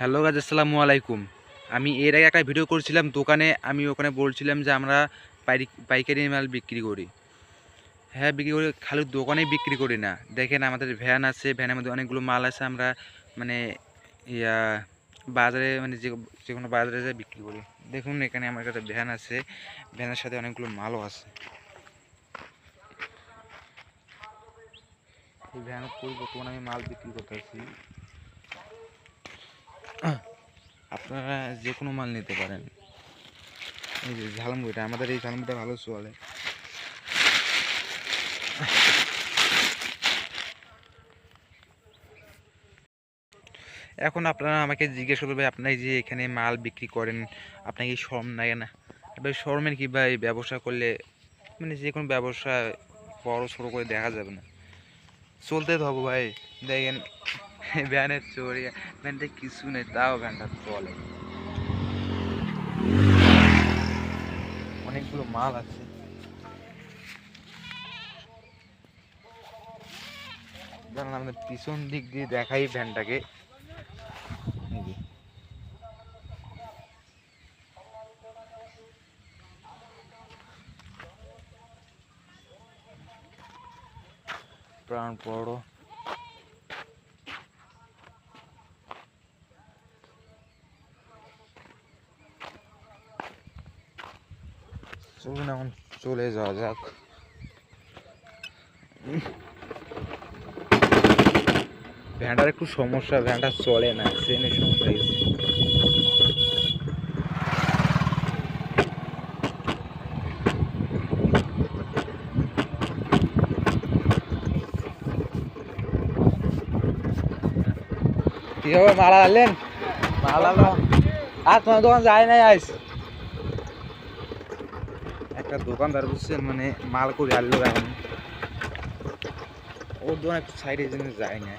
Hello গাছ আসসালামু আলাইকুম। আমি এর আগে একটা ভিডিও করছিলাম দোকানে, আমি ওখানে বলছিলাম যে আমরা পাইকারি মাল বিক্রি করি। হ্যাঁ বিক্রি করি, খালি দোকানেই বিক্রি করি না। দেখেন আমাদের ভ্যান আছে ভ্যানের মধ্যে অনেকগুলো মাল আছে, আমরা মানে ইয়া, বাজারে মানে যে যে কোনো বাজারে যা বিক্রি করি। দেখুন, এখানে আমার কাছে ভ্যান আছে ভ্যানের সাথে অনেকগুলো মালও আছে। এই ভ্যান করব তখন আমি মাল বিক্রি করতেছি। আপনারা যে কোনো মাল নিতে পারেন। এই যে ঝালমুড়িটা, আমাদের এই ঝালমুড়িটা ভালো চলে। এখন আপনারা আমাকে জিজ্ঞেস করবে আপনারা যে এখানে মাল বিক্রি করেন আপনাকে শরম লাগে না? এবার শরমের কি ভাই, ব্যবসা করলে মানে যে কোনো ব্যবসা বড়, ছোটো করে দেখা যাবে না। চলতে তো হবে ভাই। দেখেন ভ্যানের চোরে ভ্যানটা কিছু নেই, তাও ভ্যানটা চলে। অনেকগুলো মাল আছে। আমাদের পিছন দিক দিয়ে দেখাই ভ্যানটাকে প্রাণ বড় চলুন এখন চলে যাওয়া যাক। ভ্যানটার একটু সমস্যা ভ্যানটা চলে না ট্রেনের সমস্যা গেছে কি হবে মালা আনলেন? মালা আর তোমার দোকান যায় নাই আইস? একটা দোকানদার বুঝছেন মানে মাল করে আনলো এখন ওর দোকান একটু সাইডে জন্য যায় না।